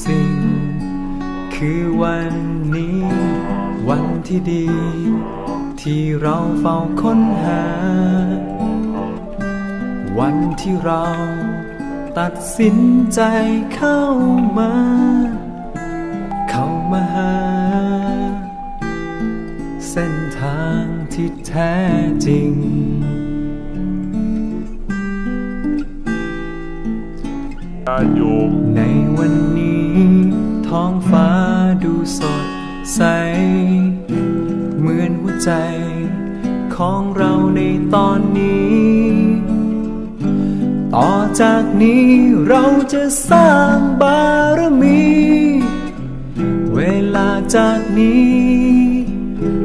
สิ่ง คือวันนี้ วันที่ดี ที่เราเฝ้าค้นหา วันที่เราตัดสินใจเข้ามา เข้ามาหา เส้นทางที่แท้จริงญาติโยมในวันนี้ ท้องฟ้าดูสดใส เหมือนหัวใจ ของเราในตอนนี้ ต่อจากนี้เราจะสร้างบารมี เวลาจากนี้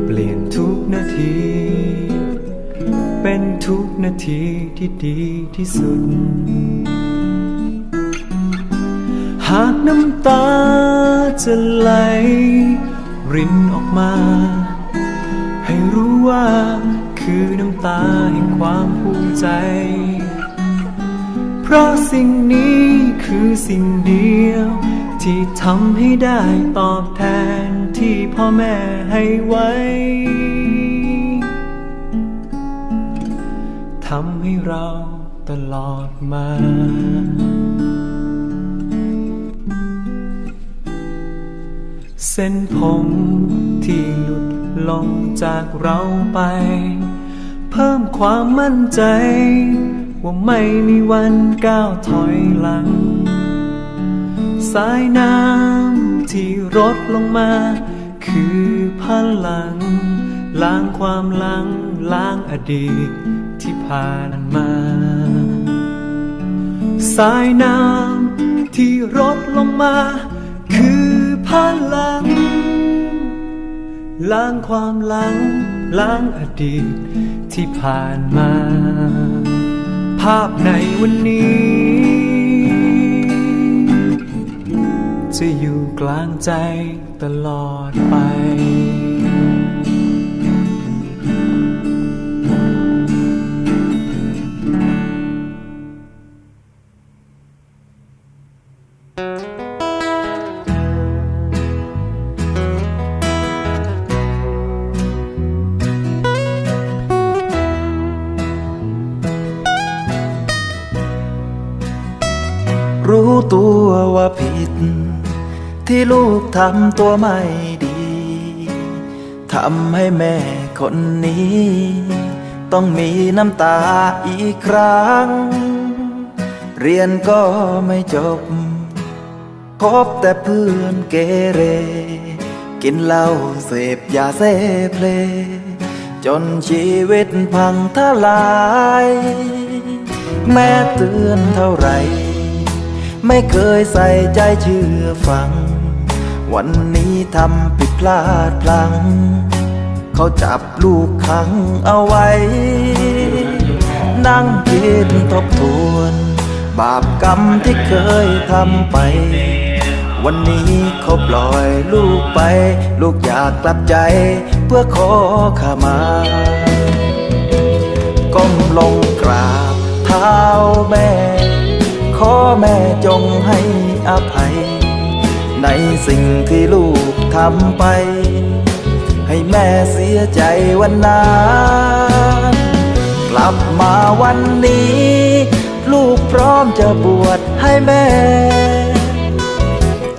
เปลี่ยนทุกนาที เป็นทุกนาทีที่ดีที่สุด หากน้ำตาจะไหล รินออกมา ให้รู้ว่าคือน้ำตาแห่งความภูมิใจ เพราะสิ่งนี้คือสิ่งเดียว ที่ทำให้ได้ตอบแทนที่พ่อแม่ให้ไว้ทำให้เราตลอดมา เส้นผมที่หลุดลงจากเราไป เพิ่มความมั่นใจ ว่าไม่มีวันก้าวถอยหลัง สายน้ำที่รดลงมา คือพลัง ล้างความหลัง ล้างอดีตที่ผ่านมา สายน้ำที่รดลงมา พลัง ล้างความหลัง ล้างอดีตที่ผ่านมา ภาพในวันนี้ จะอยู่กลางใจตลอดไป ตัวว่าผิด ที่ลูกทำตัวไม่ดี ทำให้แม่คนนี้ ต้องมีน้ำตาอีกครั้ง เรียนก็ไม่จบ พบแต่เพื่อนเกเร กินเหล้าเสพยาเสพเล จนชีวิตพังทลาย แม่เตือนเท่าไหร่ ไม่เคยใส่ใจเชื่อฟัง วันนี้ทำผิดพลาดพลัง เขาจับลูกขังเอาไว้ นั่งคิดทบทวน บาปกรรมที่เคยทำไป วันนี้เขาปล่อยลูกไป ลูกอยากกลับใจ เพื่อขอขมาก้มลงกราบเท้าแม่ ขอแม่จงให้อภัย ในสิ่งที่ลูกทำไป ให้แม่เสียใจวันนั้นกลับมาวันนี้ ลูกพร้อมจะบวชให้แม่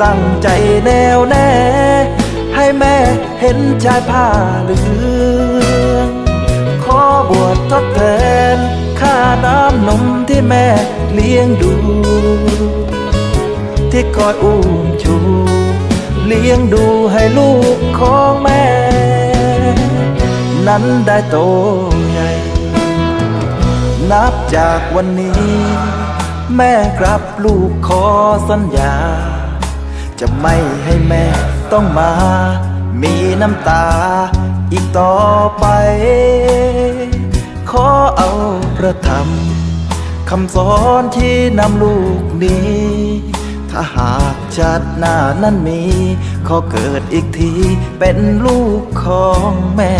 ตั้งใจแน่วแน่ ให้แม่เห็นชายผ้าเหลือง ขอบวชทดแทน ที่แม่เลี้ยงดู ที่คอยอุ้มชู เลี้ยงดูให้ลูกของแม่ นั้นได้โตใหญ่ นับจากวันนี้ แม่ครับลูกขอสัญญา จะไม่ให้แม่ต้องมา มีน้ำตาอีกต่อไป ขอเอาประธรรม คำสอนที่นำลูกนี้ ถ้าหากชาติหน้านั้นมี ขอเกิดอีกทีเป็นลูกของแม่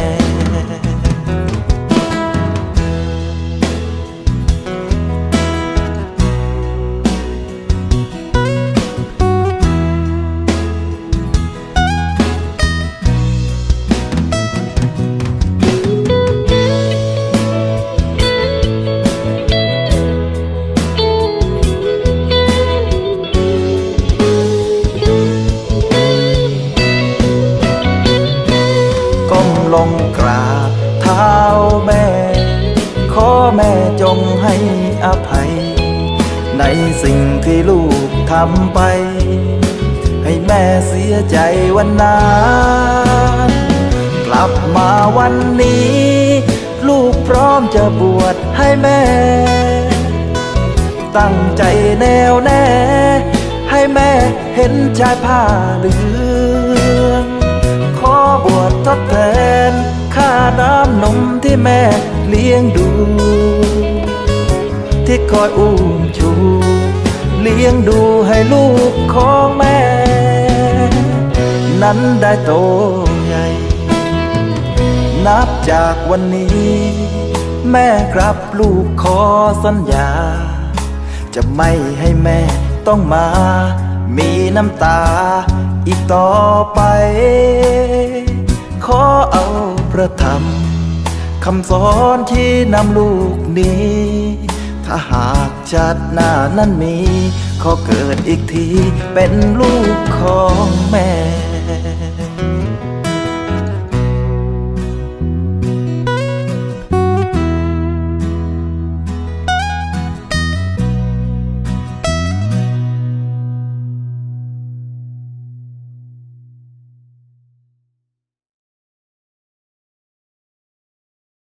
ลงกราบเท้าแม่ ขอแม่จงให้อภัย ในสิ่งที่ลูกทำไป ให้แม่เสียใจวันนั้นกลับมาวันนี้ ลูกพร้อมจะบวชให้แม่ ตั้งใจแน่วแน่ ให้แม่เห็นชายผ้าเหลืองขอ บวชทดแทน ค่าน้ำนมที่แม่เลี้ยงดู ที่คอยอุ้มชู เลี้ยงดูให้ลูกของแม่ นั้นได้โตใหญ่ นับจากวันนี้ แม่ครับลูกขอสัญญา จะไม่ให้แม่ต้องมามีน้ำตาอีกต่อไป ขอเอาพระธรรมคำสอนที่นำลูกนี้ ถ้าหากชาติหน้านั้นมี ขอเกิดอีกทีเป็นลูกของแม่